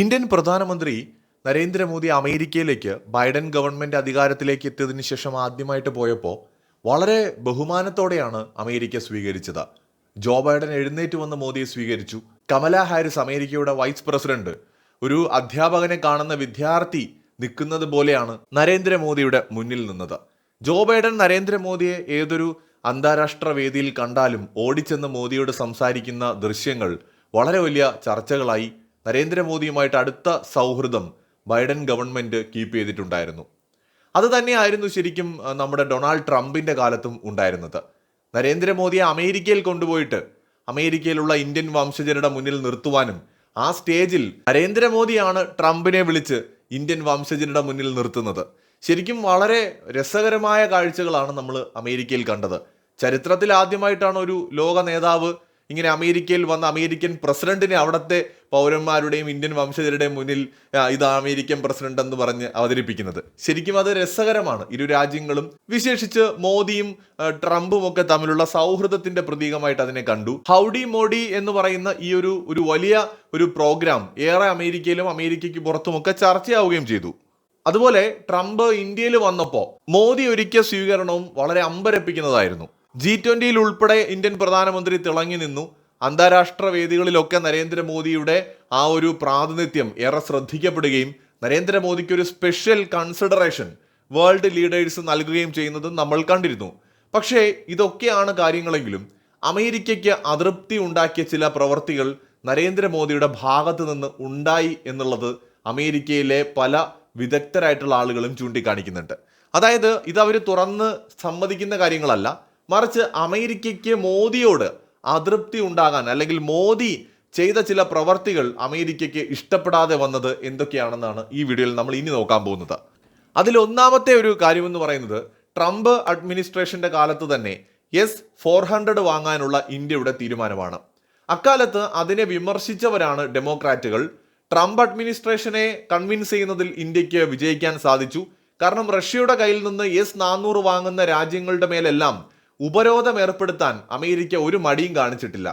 Indian പ്രധാനമന്ത്രി നരേന്ദ്രമോദി അമേരിക്കയിലേക്ക് Biden government അധികാരത്തിലേക്ക് എത്തിയതിന് ശേഷം ആദ്യമായിട്ട് പോയപ്പോൾ വളരെ ബഹുമാനത്തോടെയാണ് അമേരിക്ക സ്വീകരിച്ചത്. ജോ ബൈഡൻ എഴുന്നേറ്റ് വന്ന് മോദിയെ സ്വീകരിച്ചു. കമല ഹാരിസ് അമേരിക്കയുടെ വൈസ് പ്രസിഡന്റ്. ഒരു അധ്യാപകനെ കാണുന്ന വിദ്യാർത്ഥി നിൽക്കുന്നത് പോലെയാണ് നരേന്ദ്രമോദിയുടെ മുന്നിൽ നിന്നത്. ജോ ബൈഡൻ നരേന്ദ്രമോദിയെ ഏതൊരു അന്താരാഷ്ട്ര വേദിയിൽ കണ്ടാലും ഓടിച്ചെന്ന് മോദിയോട് സംസാരിക്കുന്ന ദൃശ്യങ്ങൾ വളരെ വലിയ ചർച്ചകളായി നരേന്ദ്രമോദിയുമായിട്ട് അടുത്ത സൗഹൃദം ബൈഡൻ ഗവൺമെന്റ് കീപ്പ് ചെയ്തിട്ടുണ്ടായിരുന്നു. അത് തന്നെയായിരുന്നു ശരിക്കും നമ്മുടെ ഡൊണാൾഡ് ട്രംപിന്റെ കാലത്തും ഉണ്ടായിരുന്നത്. നരേന്ദ്രമോദിയെ അമേരിക്കയിൽ കൊണ്ടുപോയിട്ട് അമേരിക്കയിലുള്ള ഇന്ത്യൻ വംശജരുടെ മുന്നിൽ നിർത്തുവാനും ആ സ്റ്റേജിൽ നരേന്ദ്രമോദിയാണ് ട്രംപിനെ വിളിച്ച് ഇന്ത്യൻ വംശജരുടെ മുന്നിൽ നിർത്തുന്നത്. ശരിക്കും വളരെ രസകരമായ കാഴ്ചകളാണ് നമ്മൾ അമേരിക്കയിൽ കണ്ടത്. ചരിത്രത്തിൽ ആദ്യമായിട്ടാണ് ഒരു ലോക നേതാവ് ഇങ്ങനെ അമേരിക്കയിൽ വന്ന അമേരിക്കൻ പ്രസിഡന്റിനെ അവിടുത്തെ പൗരന്മാരുടെയും ഇന്ത്യൻ വംശജരുടെയും മുന്നിൽ ഇത് അമേരിക്കൻ പ്രസിഡന്റ് എന്ന് പറഞ്ഞ് അവതരിപ്പിക്കുന്നത്. ശരിക്കും അത് രസകരമാണ്. ഇരു രാജ്യങ്ങളും വിശേഷിച്ച് മോദിയും ട്രംപും ഒക്കെ തമ്മിലുള്ള സൗഹൃദത്തിന്റെ പ്രതീകമായിട്ട് അതിനെ കണ്ടു. ഹൗഡി മോഡി എന്ന് പറയുന്ന ഈ ഒരു ഒരു വലിയ ഒരു പ്രോഗ്രാം ഏറെ അമേരിക്കയിലും അമേരിക്കയ്ക്ക് പുറത്തുമൊക്കെ ചർച്ചയാവുകയും ചെയ്തു. അതുപോലെ ട്രംപ് ഇന്ത്യയിൽ വന്നപ്പോൾ മോദി ഒരുക്കിയ സ്വീകരണവും വളരെ അമ്പരപ്പിക്കുന്നതായിരുന്നു. ജി ട്വന്റിയിൽ ഉൾപ്പെടെ ഇന്ത്യൻ പ്രധാനമന്ത്രി തിളങ്ങി നിന്നു. അന്താരാഷ്ട്ര വേദികളിലൊക്കെ നരേന്ദ്രമോദിയുടെ ആ ഒരു പ്രാതിനിധ്യം ഏറെ ശ്രദ്ധിക്കപ്പെടുകയും നരേന്ദ്രമോദിക്ക് ഒരു സ്പെഷ്യൽ കൺസിഡറേഷൻ വേൾഡ് ലീഡേഴ്സ് നൽകുകയും ചെയ്യുന്നത് നമ്മൾ കണ്ടിരുന്നു. പക്ഷേ ഇതൊക്കെയാണ് കാര്യങ്ങളെങ്കിലും അമേരിക്കയ്ക്ക് അതൃപ്തി ഉണ്ടാക്കിയ ചില പ്രവർത്തികൾ നരേന്ദ്രമോദിയുടെ ഭാഗത്ത് നിന്ന് ഉണ്ടായി എന്നുള്ളത് അമേരിക്കയിലെ പല വിദഗ്ധരായിട്ടുള്ള ആളുകളും ചൂണ്ടിക്കാണിക്കുന്നുണ്ട്. അതായത് ഇത് അവർ തുറന്ന് സമ്മതിക്കുന്ന കാര്യങ്ങളല്ല. മറിച്ച് അമേരിക്കയ്ക്ക് മോദിയോട് അതൃപ്തി ഉണ്ടാകാൻ അല്ലെങ്കിൽ മോദി ചെയ്ത ചില പ്രവർത്തികൾ അമേരിക്കയ്ക്ക് ഇഷ്ടപ്പെടാതെ വന്നത് എന്തൊക്കെയാണെന്നാണ് ഈ വീഡിയോയിൽ നമ്മൾ ഇനി നോക്കാൻ പോകുന്നത്. അതിൽ ഒന്നാമത്തെ ഒരു കാര്യമെന്ന് പറയുന്നത് ട്രംപ് അഡ്മിനിസ്ട്രേഷന്റെ കാലത്ത് തന്നെ എസ് ഫോർ ഹൺഡ്രഡ് വാങ്ങാനുള്ള ഇന്ത്യയുടെ തീരുമാനമാണ്. അക്കാലത്ത് അതിനെ വിമർശിച്ചവരാണ് ഡെമോക്രാറ്റുകൾ. ട്രംപ് അഡ്മിനിസ്ട്രേഷനെ കൺവിൻസ് ചെയ്യുന്നതിൽ ഇന്ത്യയ്ക്ക് വിജയിക്കാൻ സാധിച്ചു. കാരണം റഷ്യയുടെ കയ്യിൽ നിന്ന് എസ് നാനൂറ് വാങ്ങുന്ന രാജ്യങ്ങളുടെ മേലെല്ലാം ഉപരോധം ഏർപ്പെടുത്താൻ അമേരിക്ക ഒരു മടിയും കാണിച്ചിട്ടില്ല.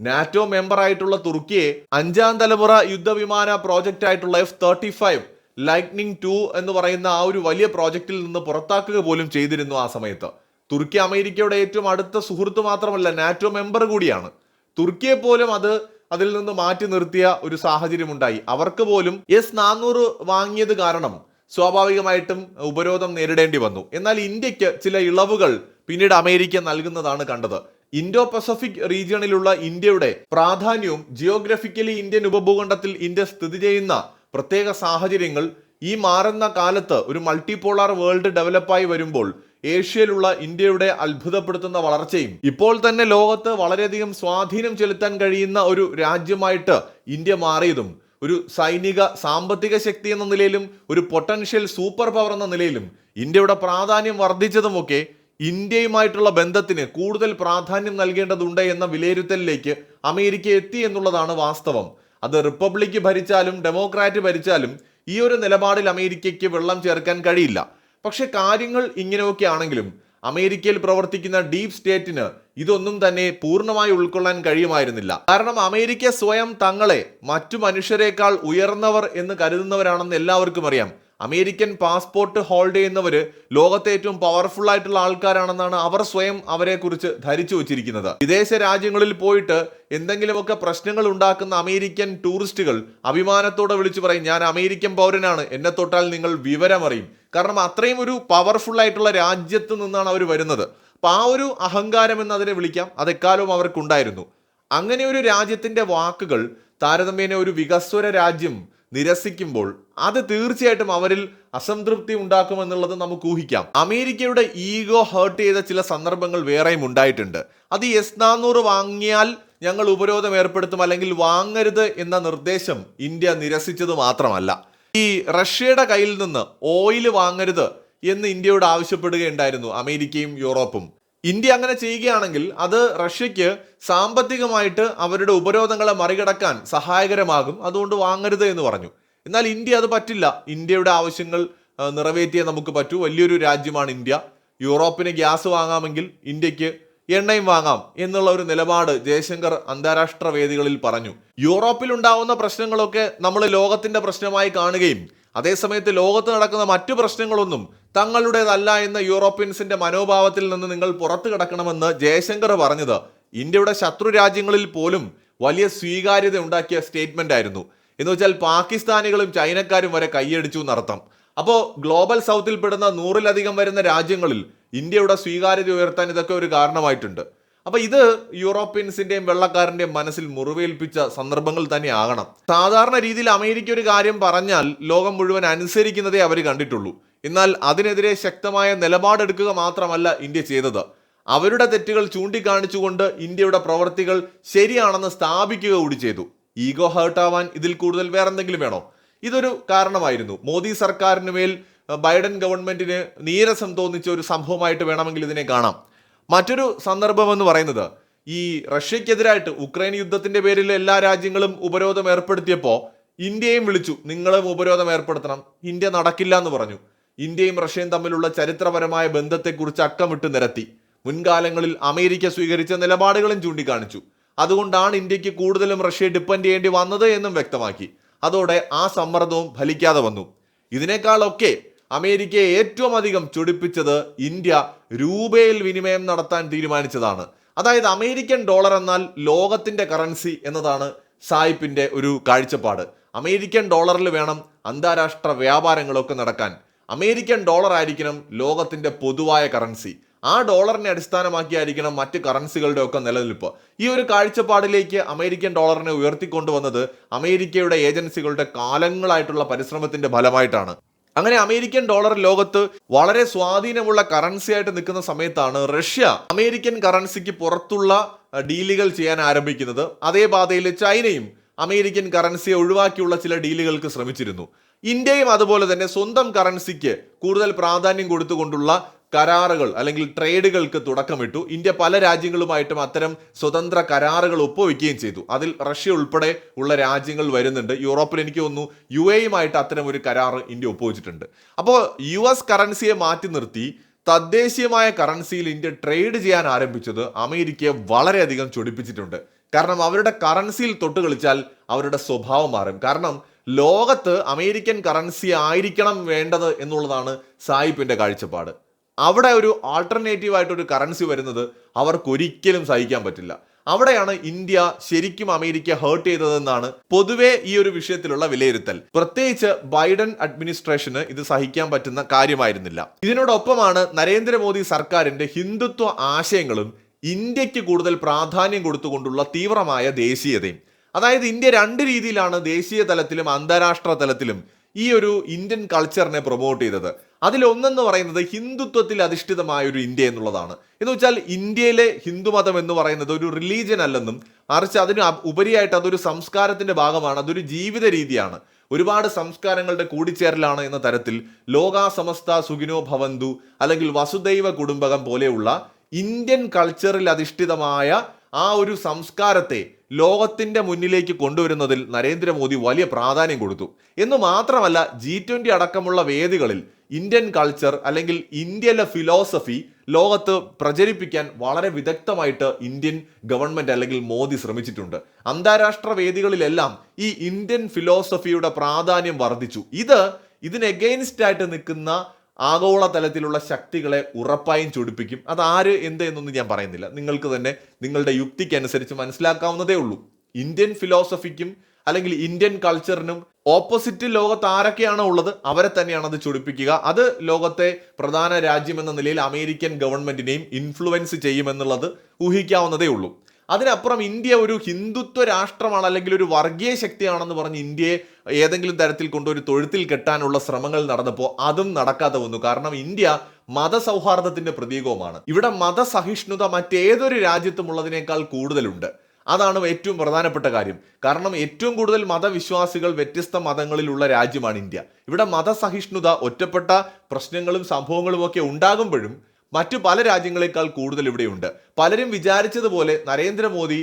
നാറ്റോ മെമ്പറായിട്ടുള്ള തുർക്കിയെ അഞ്ചാം തലമുറ യുദ്ധവിമാന പ്രോജക്റ്റ് ആയിട്ടുള്ള F thirty five lightning two എന്ന് പറയുന്ന ആ ഒരു വലിയ പ്രോജക്റ്റിൽ നിന്ന് പുറത്താക്കുക പോലും ചെയ്തിരുന്നു ആ സമയത്ത്. തുർക്കി അമേരിക്കയുടെ ഏറ്റവും അടുത്ത സുഹൃത്ത് മാത്രമല്ല നാറ്റോ മെമ്പർ കൂടിയാണ്. തുർക്കിയെ പോലും അത് അതിൽ നിന്ന് മാറ്റി നിർത്തിയ ഒരു സാഹചര്യം ഉണ്ടായി അവർക്ക് പോലും എസ് നാനൂറ് വാങ്ങിയത് കാരണം സ്വാഭാവികമായിട്ടും ഉപരോധം നേരിടേണ്ടി വന്നു. എന്നാൽ ഇന്ത്യയ്ക്ക് ചില ഇളവുകൾ പിന്നീട് അമേരിക്ക നൽകുന്നതാണ് കണ്ടത്. ഇൻഡോ പസഫിക് റീജിയണിലുള്ള ഇന്ത്യയുടെ പ്രാധാന്യവും ജിയോഗ്രഫിക്കലി ഇന്ത്യൻ ഉപഭൂഖണ്ഡത്തിൽ ഇന്ത്യ സ്ഥിതി ചെയ്യുന്ന പ്രത്യേക സാഹചര്യങ്ങൾ ഈ മാറുന്ന കാലത്ത് ഒരു മൾട്ടിപോളാർ വേൾഡ് ഡെവലപ്പായി വരുമ്പോൾ ഏഷ്യയിലുള്ള ഇന്ത്യയുടെ അത്ഭുതപ്പെടുത്തുന്ന വളർച്ചയും ഇപ്പോൾ തന്നെ ലോകത്ത് വളരെയധികം സ്വാധീനം ചെലുത്താൻ കഴിയുന്ന ഒരു രാജ്യമായിട്ട് ഇന്ത്യ മാറിയതും ഒരു സൈനിക സാമ്പത്തിക ശക്തി എന്ന നിലയിലും ഒരു പൊട്ടൻഷ്യൽ സൂപ്പർ പവർ എന്ന നിലയിലും ഇന്ത്യയുടെ പ്രാധാന്യം വർദ്ധിച്ചതുമൊക്കെ ഇന്ത്യയുമായിട്ടുള്ള ബന്ധത്തിന് കൂടുതൽ പ്രാധാന്യം നൽകേണ്ടതുണ്ട് എന്ന വിലയിരുത്തലിലേക്ക് അമേരിക്ക എത്തി എന്നുള്ളതാണ് വാസ്തവം. അത് റിപ്പബ്ലിക് ഭരിച്ചാലും ഡെമോക്രാറ്റ് ഭരിച്ചാലും ഈ ഒരു നിലപാടിൽ അമേരിക്കയ്ക്ക് വെള്ളം ചേർക്കാൻ കഴിയില്ല. പക്ഷെ കാര്യങ്ങൾ ഇങ്ങനെയൊക്കെ ആണെങ്കിലും അമേരിക്കയിൽ പ്രവർത്തിക്കുന്ന ഡീപ് സ്റ്റേറ്റിന് ഇതൊന്നും തന്നെ പൂർണമായി ഉൾക്കൊള്ളാൻ കഴിയുമായിരുന്നില്ല. കാരണം അമേരിക്ക സ്വയം തങ്ങളെ മറ്റു മനുഷ്യരെക്കാൾ ഉയർന്നവർ എന്ന് കരുതുന്നവരാണെന്ന് എല്ലാവർക്കും അറിയാം. അമേരിക്കൻ പാസ്പോർട്ട് ഹോൾഡ് ചെയ്യുന്നവർ ലോകത്തെ ഏറ്റവും പവർഫുൾ ആയിട്ടുള്ള ആൾക്കാരാണെന്നാണ് അവർ സ്വയം അവരെക്കുറിച്ച് ധരിച്ചു വച്ചിരിക്കുന്നത്. വിദേശ രാജ്യങ്ങളിൽ പോയിട്ട് എന്തെങ്കിലുമൊക്കെ പ്രശ്നങ്ങൾ ഉണ്ടാക്കുന്ന അമേരിക്കൻ ടൂറിസ്റ്റുകൾ അഭിമാനത്തോടെ വിളിച്ചു പറയും ഞാൻ അമേരിക്കൻ പൗരനാണ് എന്നെ തൊട്ടാൽ നിങ്ങൾ വിവരമറിയും. കാരണം അത്രയും ഒരു പവർഫുൾ ആയിട്ടുള്ള രാജ്യത്ത് നിന്നാണ് അവർ വരുന്നത്. അപ്പൊ ആ ഒരു അഹങ്കാരം എന്ന് അതിനെ വിളിക്കാം അതെക്കാലവും അവർക്കുണ്ടായിരുന്നു. അങ്ങനെ ഒരു രാജ്യത്തിന്റെ വാക്കുകൾ താരതമ്യേന ഒരു വികസ്വര രാജ്യം നിരസിക്കുമ്പോൾ അത് തീർച്ചയായിട്ടും അവരിൽ അസംതൃപ്തി ഉണ്ടാക്കുമെന്നുള്ളത് നമുക്ക് ഊഹിക്കാം. അമേരിക്കയുടെ ഈഗോ ഹേർട്ട് ചെയ്ത ചില സന്ദർഭങ്ങൾ വേറെയും ഉണ്ടായിട്ടുണ്ട്. അത് എസ് നാനൂറ് വാങ്ങിയാൽ ഞങ്ങൾ ഉപരോധം ഏർപ്പെടുത്തും അല്ലെങ്കിൽ വാങ്ങരുത് എന്ന നിർദ്ദേശം ഇന്ത്യ നിരസിച്ചത് മാത്രമല്ല. ഈ റഷ്യയുടെ കയ്യിൽ നിന്ന് ഓയിൽ വാങ്ങരുത് എന്ന് ഇന്ത്യയോട് ആവശ്യപ്പെടുകയുണ്ടായിരുന്നു അമേരിക്കയും യൂറോപ്പും. ഇന്ത്യ അങ്ങനെ ചെയ്യുകയാണെങ്കിൽ അത് റഷ്യക്ക് സാമ്പത്തികമായിട്ട് അവരുടെ ഉപരോധങ്ങളെ മറികടക്കാൻ സഹായകരമാകും. അതുകൊണ്ട് വാങ്ങരുത് എന്ന് പറഞ്ഞു. എന്നാൽ ഇന്ത്യ അത് പറ്റില്ല. ഇന്ത്യയുടെ ആവശ്യങ്ങൾ നിറവേറ്റിയേ നമുക്ക് പറ്റൂ. വലിയൊരു രാജ്യമാണ് ഇന്ത്യ. യൂറോപ്പിന് ഗ്യാസ് വാങ്ങാമെങ്കിൽ ഇന്ത്യയ്ക്ക് എണ്ണയും വാങ്ങാം എന്നുള്ള ഒരു നിലപാട് ജയശങ്കർ അന്താരാഷ്ട്ര വേദികളിൽ പറഞ്ഞു. യൂറോപ്പിൽ ഉണ്ടാവുന്ന പ്രശ്നങ്ങളൊക്കെ നമ്മൾ ലോകത്തിന്റെ പ്രശ്നമായി കാണുകയും അതേസമയത്ത് ലോകത്ത് നടക്കുന്ന മറ്റു പ്രശ്നങ്ങളൊന്നും തങ്ങളുടേതല്ല എന്ന യൂറോപ്യൻസിന്റെ മനോഭാവത്തിൽ നിന്ന് നിങ്ങൾ പുറത്തു കിടക്കണമെന്ന് ജയശങ്കർ പറഞ്ഞത്. ഇന്ത്യയുടെ ശത്രു രാജ്യങ്ങളിൽ പോലും വലിയ സ്വീകാര്യത ഉണ്ടാക്കിയ സ്റ്റേറ്റ്മെന്റ് ആയിരുന്നു. എന്ന് വെച്ചാൽ പാകിസ്ഥാനികളും ചൈനക്കാരും വരെ കൈയടിച്ചു എന്നർത്ഥം. അപ്പോൾ ഗ്ലോബൽ സൗത്തിൽ പെടുന്ന നൂറിലധികം വരുന്ന രാജ്യങ്ങളിൽ ഇന്ത്യയുടെ സ്വീകാര്യത ഉയർത്താൻ ഇതൊക്കെ ഒരു കാരണമായിട്ടുണ്ട്. അപ്പൊ ഇത് യൂറോപ്യൻസിന്റെയും വെള്ളക്കാരന്റെയും മനസ്സിൽ മുറിവേൽപ്പിച്ച സന്ദർഭങ്ങൾ തന്നെ ആകണം സാധാരണ രീതിയിൽ അമേരിക്ക ഒരു കാര്യം പറഞ്ഞാൽ ലോകം മുഴുവൻ അനുസരിക്കുന്നതേ അവർ കണ്ടിട്ടുള്ളൂ. എന്നാൽ അതിനെതിരെ ശക്തമായ നിലപാടെടുക്കുക മാത്രമല്ല ഇന്ത്യ ചെയ്തത്. അവരുടെ തെറ്റുകൾ ചൂണ്ടിക്കാണിച്ചുകൊണ്ട് ഇന്ത്യയുടെ പ്രവർത്തികൾ ശരിയാണെന്ന് സ്ഥാപിക്കുക കൂടി ചെയ്തു. ഈഗോ ഹേർട്ടാവാൻ ഇതിൽ കൂടുതൽ വേറെന്തെങ്കിലും വേണോ? ഇതൊരു കാരണമായിരുന്നു. മോദി സർക്കാരിന് മേൽ ബൈഡൻ ഗവൺമെന്റിന് നീരസം തോന്നിച്ച ഒരു സംഭവമായിട്ട് വേണമെങ്കിൽ ഇതിനെ കാണാം. മറ്റൊരു സന്ദർഭം എന്ന് പറയുന്നത് ഈ റഷ്യക്കെതിരായിട്ട് ഉക്രൈൻ യുദ്ധത്തിന്റെ പേരിൽ എല്ലാ രാജ്യങ്ങളും ഉപരോധം ഏർപ്പെടുത്തിയപ്പോൾ ഇന്ത്യയും വിളിച്ചു നിങ്ങളും ഉപരോധം ഏർപ്പെടുത്തണം. ഇന്ത്യ നടക്കില്ല എന്ന് പറഞ്ഞു. ഇന്ത്യയും റഷ്യയും തമ്മിലുള്ള ചരിത്രപരമായ ബന്ധത്തെക്കുറിച്ച് അക്കമിട്ട് നിരത്തി. മുൻകാലങ്ങളിൽ അമേരിക്ക സ്വീകരിച്ച നിലപാടുകളും ചൂണ്ടിക്കാണിച്ചു. അതുകൊണ്ടാണ് ഇന്ത്യയ്ക്ക് കൂടുതലും റഷ്യയെ ഡിപ്പെൻഡ് ചെയ്യേണ്ടി വന്നത് എന്നും വ്യക്തമാക്കി. അതോടെ ആ സമ്മർദ്ദവും ഫലിക്കാതെ വന്നു. ഇതിനേക്കാളൊക്കെ അമേരിക്കയെ ഏറ്റവും അധികം ചൊടിപ്പിച്ചത് ഇന്ത്യ രൂപയിൽ വിനിമയം നടത്താൻ തീരുമാനിച്ചതാണ്. അതായത് അമേരിക്കൻ ഡോളർ എന്നാൽ ലോകത്തിന്റെ കറൻസി എന്നതാണ് സായിപ്പിന്റെ ഒരു കാഴ്ചപ്പാട്. അമേരിക്കൻ ഡോളറിൽ വേണം അന്താരാഷ്ട്ര വ്യാപാരങ്ങളൊക്കെ നടക്കാൻ. അമേരിക്കൻ ഡോളർ ആയിരിക്കണം ലോകത്തിന്റെ പൊതുവായ കറൻസി. ആ ഡോളറിനെ അടിസ്ഥാനമാക്കിയായിരിക്കണം മറ്റ് കറൻസികളുടെ ഒക്കെ നിലനിൽപ്പ്. ഈ ഒരു കാഴ്ചപ്പാടിലേക്ക് അമേരിക്കൻ ഡോളറിനെ ഉയർത്തിക്കൊണ്ടുവന്നത് അമേരിക്കയുടെ ഏജൻസികളുടെ കാലങ്ങളായിട്ടുള്ള പരിശ്രമത്തിന്റെ ഫലമായിട്ടാണ്. അങ്ങനെ അമേരിക്കൻ ഡോളർ ലോകത്ത് വളരെ സ്വാധീനമുള്ള കറൻസി ആയിട്ട് നിൽക്കുന്ന സമയത്താണ് റഷ്യ അമേരിക്കൻ കറൻസിക്ക് പുറത്തുള്ള ഡീലുകൾ ചെയ്യാൻ ആരംഭിക്കുന്നത്. അതേ പാതയിൽ ചൈനയും അമേരിക്കൻ കറൻസിയെ ഒഴിവാക്കിയുള്ള ചില ഡീലുകൾക്ക് ശ്രമിച്ചിരുന്നു. ഇന്ത്യയും അതുപോലെ തന്നെ സ്വന്തം കറൻസിക്ക് കൂടുതൽ പ്രാധാന്യം കൊടുത്തുകൊണ്ടുള്ള കരാറുകൾ അല്ലെങ്കിൽ ട്രേഡുകൾക്ക് തുടക്കമിട്ടു. ഇന്ത്യ പല രാജ്യങ്ങളുമായിട്ടും അത്തരം സ്വതന്ത്ര കരാറുകൾ ഒപ്പുവെക്കുകയും ചെയ്തു. അതിൽ റഷ്യ ഉൾപ്പെടെ ഉള്ള രാജ്യങ്ങൾ വരുന്നുണ്ട്. യൂറോപ്പിൽ എനിക്ക് തോന്നുന്നു യു എയുമായിട്ട് അത്തരം ഒരു കരാർ ഇന്ത്യ ഒപ്പുവെച്ചിട്ടുണ്ട്. അപ്പോൾ യു എസ് കറൻസിയെ മാറ്റി നിർത്തി തദ്ദേശീയമായ കറൻസിയിൽ ഇന്ത്യ ട്രേഡ് ചെയ്യാൻ ആരംഭിച്ചത് അമേരിക്കയെ വളരെയധികം ചൊടിപ്പിച്ചിട്ടുണ്ട്. കാരണം അവരുടെ കറൻസിയിൽ തൊട്ട് കളിച്ചാൽ അവരുടെ സ്വഭാവം മാറും. കാരണം ലോകത്ത് അമേരിക്കൻ കറൻസി ആയിരിക്കണം വേണ്ടത് എന്നുള്ളതാണ് സായിപ്പിന്റെ കാഴ്ചപ്പാട്. അവിടെ ഒരു ആൾട്ടർനേറ്റീവ് ആയിട്ടൊരു കറൻസി വരുന്നത് അവർക്കൊരിക്കലും സഹിക്കാൻ പറ്റില്ല. അവിടെയാണ് ഇന്ത്യ ശരിക്കും അമേരിക്ക ഹേർട്ട് ചെയ്തതെന്നാണ് പൊതുവെ ഈ ഒരു വിഷയത്തിലുള്ള വിലയിരുത്തൽ. പ്രത്യേകിച്ച് ബൈഡൻ അഡ്മിനിസ്ട്രേഷന് ഇത് സഹിക്കാൻ പറ്റുന്ന കാര്യമായിരുന്നില്ല. ഇതിനോടൊപ്പമാണ് നരേന്ദ്രമോദി സർക്കാരിന്റെ ഹിന്ദുത്വ ആശയങ്ങളും ഇന്ത്യയ്ക്ക് കൂടുതൽ പ്രാധാന്യം കൊടുത്തുകൊണ്ടുള്ള തീവ്രമായ ദേശീയതയും. അതായത് ഇന്ത്യ രണ്ട് രീതിയിലാണ് ദേശീയ തലത്തിലും അന്താരാഷ്ട്ര തലത്തിലും ഈ ഒരു ഇന്ത്യൻ കൾച്ചറിനെ പ്രൊമോട്ട് ചെയ്തത്. അതിലൊന്നെന്ന് പറയുന്നത് ഹിന്ദുത്വത്തിൽ അധിഷ്ഠിതമായ ഒരു ഇന്ത്യ എന്നുള്ളതാണ്. എന്ന് വെച്ചാൽ ഇന്ത്യയിലെ ഹിന്ദുമതം എന്ന് പറയുന്നത് ഒരു റിലീജിയൻ അല്ലെന്നും മറിച്ച് അതിന് ഉപരിയായിട്ട് അതൊരു സംസ്കാരത്തിന്റെ ഭാഗമാണ് അതൊരു ജീവിത രീതിയാണ്. ഒരുപാട് സംസ്കാരങ്ങളുടെ കൂടിച്ചേരലാണ് എന്ന തരത്തിൽ ലോകാസമസ്ത സുഖിനോ ഭവന്തു അല്ലെങ്കിൽ വസുദൈവ കുടുംബകം പോലെയുള്ള ഇന്ത്യൻ കൾച്ചറിൽ അധിഷ്ഠിതമായ ആ ഒരു സംസ്കാരത്തെ ലോകത്തിന്റെ മുന്നിലേക്ക് കൊണ്ടുവരുന്നതിൽ നരേന്ദ്രമോദി വലിയ പ്രാധാന്യം കൊടുത്തു. എന്ന് മാത്രമല്ല ജി അടക്കമുള്ള വേദികളിൽ ഇന്ത്യൻ കൾച്ചർ അല്ലെങ്കിൽ ഇന്ത്യയിലെ ഫിലോസഫി ലോകത്ത് പ്രചരിപ്പിക്കാൻ വളരെ വിദഗ്ധമായിട്ട് ഇന്ത്യൻ ഗവൺമെന്റ് അല്ലെങ്കിൽ മോദി ശ്രമിച്ചിട്ടുണ്ട്. അന്താരാഷ്ട്ര വേദികളിലെല്ലാം ഈ ഇന്ത്യൻ ഫിലോസഫിയുടെ പ്രാധാന്യം വർദ്ധിച്ചു. ഇത് ഇതിന് എഗെയിൻസ്റ്റ് ആയിട്ട് നിൽക്കുന്ന ആഗോള തലത്തിലുള്ള ശക്തികളെ ഉറപ്പായും ചൊടിപ്പിക്കും. അത് ആര് എന്ത് എന്നൊന്നും ഞാൻ പറയുന്നില്ല. നിങ്ങൾക്ക് തന്നെ നിങ്ങളുടെ യുക്തിക്കനുസരിച്ച് മനസ്സിലാക്കാവുന്നതേ ഉള്ളൂ. ഇന്ത്യൻ ഫിലോസഫിക്കും അല്ലെങ്കിൽ ഇന്ത്യൻ കൾച്ചറിനും ഓപ്പോസിറ്റ് ലോകത്ത് ആരൊക്കെയാണോ ഉള്ളത് അവരെ തന്നെയാണ് അത് ചൊടിപ്പിക്കുക. അത് ലോകത്തെ പ്രധാന രാജ്യം എന്ന നിലയിൽ അമേരിക്കൻ ഗവൺമെന്റിനെയും ഇൻഫ്ലുവൻസ് ചെയ്യുമെന്നുള്ളത് ഊഹിക്കാവുന്നതേ ഉള്ളൂ. അതിനപ്പുറം ഇന്ത്യ ഒരു ഹിന്ദുത്വ രാഷ്ട്രമാണ് അല്ലെങ്കിൽ ഒരു വർഗീയ ശക്തിയാണെന്ന് പറഞ്ഞ് ഇന്ത്യയെ ഏതെങ്കിലും തരത്തിൽ കൊണ്ട് ഒരു തൊഴുത്തിൽ കെട്ടാനുള്ള ശ്രമങ്ങൾ നടന്നപ്പോൾ അതും നടക്കാതെ വന്നു. കാരണം ഇന്ത്യ മതസൗഹാർദ്ദത്തിന്റെ പ്രതീകവുമാണ്. ഇവിടെ മതസഹിഷ്ണുത മറ്റേതൊരു രാജ്യത്തും ഉള്ളതിനേക്കാൾ കൂടുതലുണ്ട്. അതാണ് ഏറ്റവും പ്രധാനപ്പെട്ട കാര്യം. കാരണം ഏറ്റവും കൂടുതൽ മതവിശ്വാസികൾ വ്യത്യസ്ത മതങ്ങളിലുള്ള രാജ്യമാണ് ഇന്ത്യ. ഇവിടെ മതസഹിഷ്ണുത ഒറ്റപ്പെട്ട പ്രശ്നങ്ങളും സംഭവങ്ങളും ഒക്കെ ഉണ്ടാകുമ്പോഴും മറ്റു പല രാജ്യങ്ങളെക്കാൾ കൂടുതൽ ഇവിടെയുണ്ട് പലരും വിചാരിച്ചതുപോലെ നരേന്ദ്രമോദി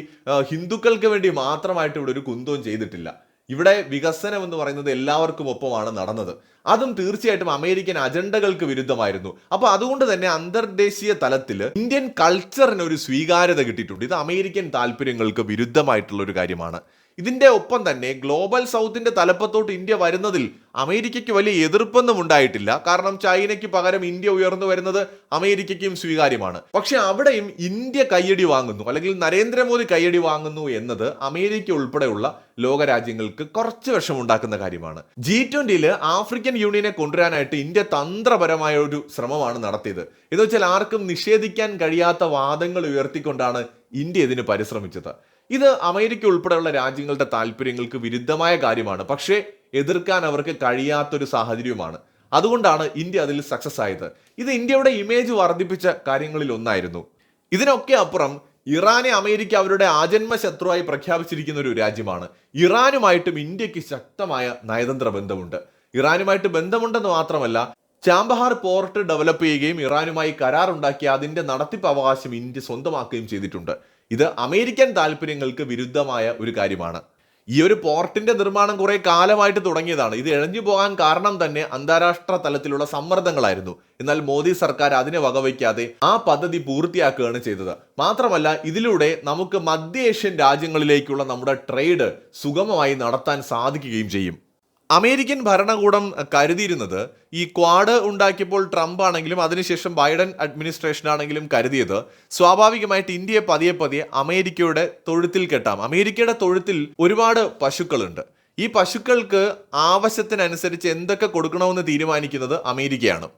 ഹിന്ദുക്കൾക്ക് വേണ്ടി മാത്രമായിട്ട് ഇവിടെ ഒരു കുന്തവും ചെയ്തിട്ടില്ല. ഇവിടെ വികസനം എന്ന് പറയുന്നത് എല്ലാവർക്കും ഒപ്പമാണ് നടന്നത്. അതും തീർച്ചയായിട്ടും അമേരിക്കൻ അജണ്ടകൾക്ക് വിരുദ്ധമായിരുന്നു. അപ്പൊ അതുകൊണ്ട് തന്നെ അന്തർദേശീയ തലത്തിൽ ഇന്ത്യൻ കൾച്ചറിന് ഒരു സ്വീകാര്യത കിട്ടിയിട്ടുണ്ട്. ഇത് അമേരിക്കൻ താല്പര്യങ്ങൾക്ക് വിരുദ്ധമായിട്ടുള്ള ഒരു കാര്യമാണ്. ഇതിന്റെ ഒപ്പം തന്നെ ഗ്ലോബൽ സൗത്തിന്റെ തലപ്പത്തോട്ട് ഇന്ത്യ വരുന്നതിൽ അമേരിക്കയ്ക്ക് വലിയ എതിർപ്പൊന്നും ഉണ്ടായിട്ടില്ല. കാരണം ചൈനയ്ക്ക് പകരം ഇന്ത്യ ഉയർന്നു വരുന്നത് അമേരിക്കയ്ക്കും സ്വീകാര്യമാണ്. പക്ഷെ അവിടെയും ഇന്ത്യ കയ്യടി വാങ്ങുന്നു. അല്ലെങ്കിൽ നരേന്ദ്രമോദി കയ്യടി വാങ്ങുന്നു എന്നത് അമേരിക്ക ഉൾപ്പെടെയുള്ള ലോകരാജ്യങ്ങൾക്ക് കുറച്ച് വിഷമുണ്ടാക്കുന്ന കാര്യമാണ്. ജി ട്വന്റിയിൽ ആഫ്രിക്കൻ യൂണിയനെ കൊണ്ടുവരാനായിട്ട് ഇന്ത്യ തന്ത്രപരമായ ഒരു ശ്രമമാണ് നടത്തിയത്. എന്ന് വെച്ചാൽ ആർക്കും നിഷേധിക്കാൻ കഴിയാത്ത വാദങ്ങൾ ഉയർത്തിക്കൊണ്ടാണ് ഇന്ത്യ ഇതിന് പരിശ്രമിച്ചത്. ഇത് അമേരിക്ക ഉൾപ്പെടെയുള്ള രാജ്യങ്ങളുടെ താല്പര്യങ്ങൾക്ക് വിരുദ്ധമായ കാര്യമാണ്. പക്ഷേ എതിർക്കാൻ അവർക്ക് കഴിയാത്തൊരു സാഹചര്യമാണ് അതുകൊണ്ടാണ് ഇന്ത്യ അതിൽ സക്സസ് ആയത്. ഇത് ഇന്ത്യയുടെ ഇമേജ് വർദ്ധിപ്പിച്ച കാര്യങ്ങളിൽ ഒന്നായിരുന്നു. ഇതിനൊക്കെ അപ്പുറം ഇറാനെ അമേരിക്ക അവരുടെ ആജന്മ ശത്രുവായി പ്രഖ്യാപിച്ചിരിക്കുന്ന ഒരു രാജ്യമാണ്. ഇറാനുമായിട്ടും ഇന്ത്യയ്ക്ക് ശക്തമായ നയതന്ത്ര ബന്ധമുണ്ട്. ഇറാനുമായിട്ട് ബന്ധമുണ്ടെന്ന് മാത്രമല്ല ചാമ്പഹാർ പോർട്ട് ഡെവലപ്പ് ചെയ്യുകയും ഇറാനുമായി കരാറുണ്ടാക്കി അതിന്റെ നടത്തിപ്പ് അവകാശം ഇന്ത്യ സ്വന്തമാക്കുകയും ചെയ്തിട്ടുണ്ട്. ഇത് അമേരിക്കൻ താല്പര്യങ്ങൾക്ക് വിരുദ്ധമായ ഒരു കാര്യമാണ്. ഈ ഒരു പോർട്ടിന്റെ നിർമ്മാണം കുറെ കാലമായിട്ട് തുടങ്ങിയതാണ്. ഇത് ഇഴഞ്ഞു പോകാൻ കാരണം തന്നെ അന്താരാഷ്ട്ര തലത്തിലുള്ള സമ്മർദ്ദങ്ങളായിരുന്നു. എന്നാൽ മോദി സർക്കാർ അതിനെ വകവയ്ക്കാതെ ആ പദ്ധതി പൂർത്തിയാക്കുകയാണ് ചെയ്തത്. മാത്രമല്ല ഇതിലൂടെ നമുക്ക് മധ്യ ഏഷ്യൻ രാജ്യങ്ങളിലേക്കുള്ള നമ്മുടെ ട്രേഡ് സുഗമമായി നടത്താൻ സാധിക്കുകയും ചെയ്യും. അമേരിക്കൻ ഭരണകൂടം കരുതിയിരുന്നത് ഈ ക്വാഡ് ഉണ്ടാക്കിയപ്പോൾ ട്രംപ് ആണെങ്കിലും അതിനുശേഷം ബൈഡൻ അഡ്മിനിസ്ട്രേഷൻ ആണെങ്കിലും കരുതിയത് സ്വാഭാവികമായിട്ട് ഇന്ത്യയെ പതിയെ പതിയെ അമേരിക്കയുടെ തൊഴുത്തിൽ കെട്ടാം. അമേരിക്കയുടെ തൊഴുത്തിൽ ഒരുപാട് പശുക്കളുണ്ട്. ഈ പശുക്കൾക്ക് ആവശ്യത്തിനനുസരിച്ച് എന്തൊക്കെ കൊടുക്കണമെന്ന് തീരുമാനിക്കുന്നത് അമേരിക്കയാണ്.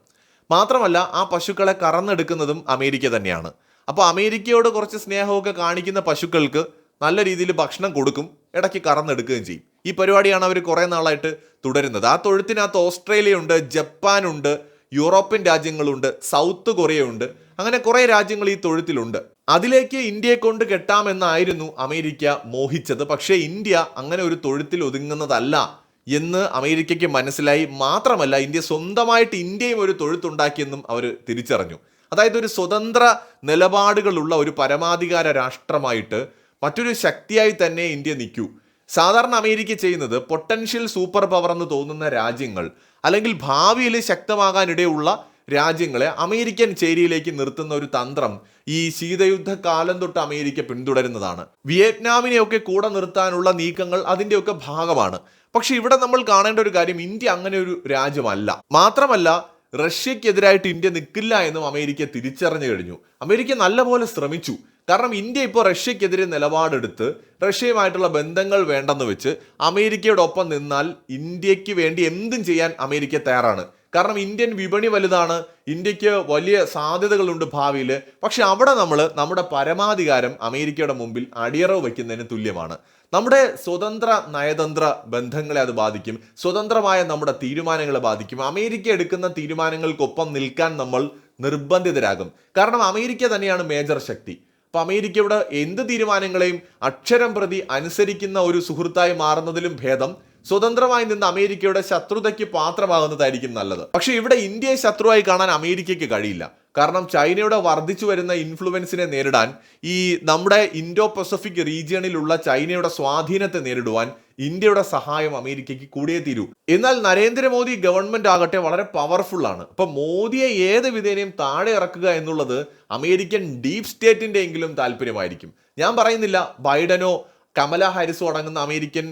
മാത്രമല്ല ആ പശുക്കളെ കറന്നെടുക്കുന്നതും അമേരിക്ക തന്നെയാണ്. അപ്പോൾ അമേരിക്കയോട് കുറച്ച് സ്നേഹമൊക്കെ കാണിക്കുന്ന പശുക്കൾക്ക് നല്ല രീതിയിൽ ഭക്ഷണം കൊടുക്കും ഇടയ്ക്ക് കറന്നെടുക്കുകയും ചെയ്യും. ഈ പരിപാടിയാണ് അവർ കുറേ നാളായിട്ട് തുടരുന്നത്. ആ തൊഴുത്തിനകത്ത് ഓസ്ട്രേലിയ ഉണ്ട് ജപ്പാനുണ്ട് യൂറോപ്യൻ രാജ്യങ്ങളുണ്ട് സൗത്ത് കൊറിയ ഉണ്ട് അങ്ങനെ കുറേ രാജ്യങ്ങൾ ഈ തൊഴുത്തിലുണ്ട്. അതിലേക്ക് ഇന്ത്യയെ കൊണ്ട് കെട്ടാമെന്നായിരുന്നു അമേരിക്ക മോഹിച്ചത്. പക്ഷേ ഇന്ത്യ അങ്ങനെ ഒരു തൊഴുത്തിൽ ഒതുങ്ങുന്നതല്ല എന്ന് അമേരിക്കയ്ക്ക് മനസ്സിലായി. മാത്രമല്ല ഇന്ത്യ സ്വന്തമായിട്ട് ഇന്ത്യയും ഒരു തൊഴുത്തുണ്ടാക്കിയെന്നും അവർ തിരിച്ചറിഞ്ഞു. അതായത് ഒരു സ്വതന്ത്ര നിലപാടുകളുള്ള ഒരു പരമാധികാര രാഷ്ട്രമായിട്ട് മറ്റൊരു ശക്തിയായി തന്നെ ഇന്ത്യ നിൽക്കൂ. സാധാരണ അമേരിക്ക ചെയ്യുന്നത് പൊട്ടൻഷ്യൽ സൂപ്പർ പവർ എന്ന് തോന്നുന്ന രാജ്യങ്ങൾ അല്ലെങ്കിൽ ഭാവിയിൽ ശക്തമാകാനിടയുള്ള രാജ്യങ്ങളെ അമേരിക്കൻ ചേരിയിലേക്ക് നിർത്തുന്ന ഒരു തന്ത്രം ഈ ശീതയുദ്ധ കാലം തൊട്ട് അമേരിക്ക പിന്തുടരുന്നതാണ്. വിയറ്റ്നാമിനെയൊക്കെ കൂടെ നിർത്താനുള്ള നീക്കങ്ങൾ അതിന്റെയൊക്കെ ഭാഗമാണ്. പക്ഷെ ഇവിടെ നമ്മൾ കാണേണ്ട ഒരു കാര്യം ഇന്ത്യ അങ്ങനെ ഒരു രാജ്യമല്ല. മാത്രമല്ല റഷ്യക്കെതിരായിട്ട് ഇന്ത്യ നിൽക്കില്ല എന്നും അമേരിക്ക തിരിച്ചറിഞ്ഞു കഴിഞ്ഞു. അമേരിക്ക നല്ലപോലെ ശ്രമിച്ചു. കാരണം ഇന്ത്യ ഇപ്പോൾ റഷ്യക്കെതിരെ നിലപാടെടുത്ത് റഷ്യയുമായിട്ടുള്ള ബന്ധങ്ങൾ വേണ്ടെന്ന് വെച്ച് അമേരിക്കയോടൊപ്പം നിന്നാൽ ഇന്ത്യയ്ക്ക് വേണ്ടി എന്തും ചെയ്യാൻ അമേരിക്ക തയ്യാറാണ്. കാരണം ഇന്ത്യൻ വിപണി വലുതാണ് ഇന്ത്യയ്ക്ക് വലിയ സാധ്യതകളുണ്ട് ഭാവിയിൽ. പക്ഷെ അവിടെ നമ്മൾ നമ്മുടെ പരമാധികാരം അമേരിക്കയുടെ മുമ്പിൽ അടിയറവ് വയ്ക്കുന്നതിന് തുല്യമാണ്. നമ്മുടെ സ്വതന്ത്ര നയതന്ത്ര ബന്ധങ്ങളെ അത് ബാധിക്കും. സ്വതന്ത്രമായ നമ്മുടെ തീരുമാനങ്ങളെ ബാധിക്കും. അമേരിക്ക എടുക്കുന്ന തീരുമാനങ്ങൾക്കൊപ്പം നിൽക്കാൻ നമ്മൾ നിർബന്ധിതരാകും. കാരണം അമേരിക്ക തന്നെയാണ് മേജർ ശക്തി. അപ്പൊ അമേരിക്കയുടെ എന്ത് തീരുമാനങ്ങളെയും അക്ഷരം പ്രതി അനുസരിക്കുന്ന ഒരു സുഹൃത്തായി മാറുന്നതിലും ഭേദം സ്വതന്ത്രമായി നിന്ന് അമേരിക്കയുടെ ശത്രുതയ്ക്ക് പാത്രമാകുന്നതായിരിക്കും നല്ലത്. പക്ഷെ ഇവിടെ ഇന്ത്യയെ ശത്രുവായി കാണാൻ അമേരിക്കയ്ക്ക് കഴിയില്ല. കാരണം ചൈനയുടെ വർദ്ധിച്ചു വരുന്ന ഇൻഫ്ലുവൻസിനെ നേരിടാൻ ഈ നമ്മുടെ ഇൻഡോ പസഫിക് റീജിയണിലുള്ള ചൈനയുടെ സ്വാധീനത്തെ നേരിടുവാൻ ഇന്ത്യയുടെ സഹായം അമേരിക്കയ്ക്ക് കൂടിയേ തീരൂ. എന്നാൽ നരേന്ദ്രമോദി ഗവൺമെന്റ് ആകട്ടെ വളരെ പവർഫുൾ ആണ്. അപ്പൊ മോദിയെ ഏത് വിധേനയും താഴെ ഇറക്കുക എന്നുള്ളത് അമേരിക്കൻ ഡീപ് സ്റ്റേറ്റിന്റെ എങ്കിലും താല്പര്യമായിരിക്കും. ഞാൻ പറയുന്നില്ല ബൈഡനോ കമല ഹാരിസോ അടങ്ങുന്ന അമേരിക്കൻ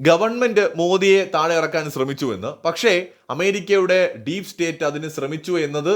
ഗവൺമെന്റ് മോദിയെ താഴെ ഇറക്കാൻ ശ്രമിച്ചു എന്ന്. പക്ഷേ അമേരിക്കയുടെ ഡീപ് സ്റ്റേറ്റ് അതിന് ശ്രമിച്ചു എന്നത്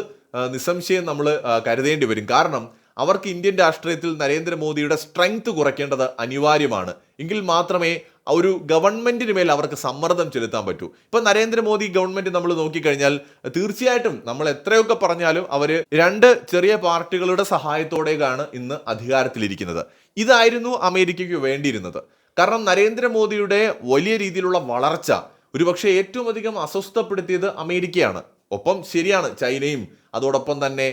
നിസ്സംശയം നമ്മൾ കരുതേണ്ടി വരും. കാരണം അവർക്ക് ഇന്ത്യൻ രാഷ്ട്രീയത്തിൽ നരേന്ദ്രമോദിയുടെ സ്ട്രെങ്ത് കുറയ്ക്കേണ്ടത് അനിവാര്യമാണ്. എങ്കിൽ മാത്രമേ ഒരു ഗവൺമെന്റിന് മേൽ അവർക്ക് സമ്മർദ്ദം ചെലുത്താൻ പറ്റൂ. ഇപ്പൊ നരേന്ദ്രമോദി ഗവൺമെന്റ് നമ്മൾ നോക്കിക്കഴിഞ്ഞാൽ തീർച്ചയായിട്ടും നമ്മൾ എത്രയൊക്കെ പറഞ്ഞാലും അവർ രണ്ട് ചെറിയ പാർട്ടികളുടെ സഹായത്തോടെയാണ് ഇന്ന് അധികാരത്തിലിരിക്കുന്നത്. ഇതായിരുന്നു അമേരിക്കയ്ക്ക് വേണ്ടിയിരുന്നത്. കാരണം നരേന്ദ്രമോദിയുടെ വലിയ രീതിയിലുള്ള വളർച്ച ഒരുപക്ഷെ ഏറ്റവും അധികം അസ്വസ്ഥപ്പെടുത്തിയത് അമേരിക്കയാണ്. ഒപ്പം ശരിയാണ് ചൈനയും അതോടൊപ്പം തന്നെ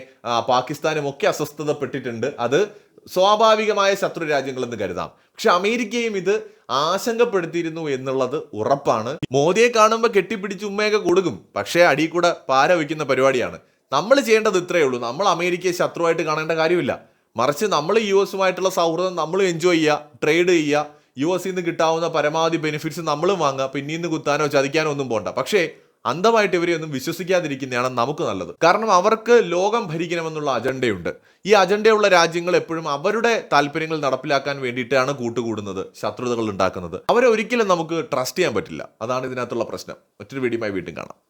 പാകിസ്ഥാനും ഒക്കെ അസ്വസ്ഥതപ്പെട്ടിട്ടുണ്ട്. അത് സ്വാഭാവികമായ ശത്രു രാജ്യങ്ങളെന്ന് കരുതാം. പക്ഷെ അമേരിക്കയും ഇത് ആശങ്കപ്പെടുത്തിയിരുന്നു എന്നുള്ളത് ഉറപ്പാണ്. മോദിയെ കാണുമ്പോൾ കെട്ടിപ്പിടിച്ച് ഉമ്മയൊക്കെ കൊടുക്കും. പക്ഷേ അടി കൂടെ പാര വയ്ക്കുന്ന പരിപാടിയാണ്. നമ്മൾ ചെയ്യേണ്ടത് ഇത്രയേ ഉള്ളൂ. നമ്മൾ അമേരിക്കയെ ശത്രുവായിട്ട് കാണേണ്ട കാര്യമില്ല. മറിച്ച് നമ്മൾ യു എസുമായിട്ടുള്ള സൗഹൃദം നമ്മൾ എൻജോയ് ചെയ്യുക ട്രേഡ് ചെയ്യുക യു എസിൽ നിന്ന് കിട്ടാവുന്ന പരമാവധി ബെനിഫിറ്റ്സ് നമ്മളും വാങ്ങുക പിന്നീന്ന് കുത്താനോ ചതിക്കാനോ ഒന്നും പോകണ്ട പക്ഷേ അന്ധമായിട്ട് ഇവരെ ഒന്നും വിശ്വസിക്കാതിരിക്കുന്നതാണ് നമുക്ക് നല്ലത്. കാരണം അവർക്ക് ലോകം ഭരിക്കണമെന്നുള്ള അജണ്ടയുണ്ട്. ഈ അജണ്ടയുള്ള രാജ്യങ്ങൾ എപ്പോഴും അവരുടെ താല്പര്യങ്ങൾ നടപ്പിലാക്കാൻ വേണ്ടിയിട്ടാണ് കൂട്ടുകൂടുന്നത് ശത്രുതകൾ ഉണ്ടാക്കുന്നത്. അവരെ ഒരിക്കലും നമുക്ക് ട്രസ്റ്റ് ചെയ്യാൻ പറ്റില്ല. അതാണ് ഇതിനകത്തുള്ള പ്രശ്നം. മറ്റൊരു വീഡിയോയുമായി വീണ്ടും കാണാം.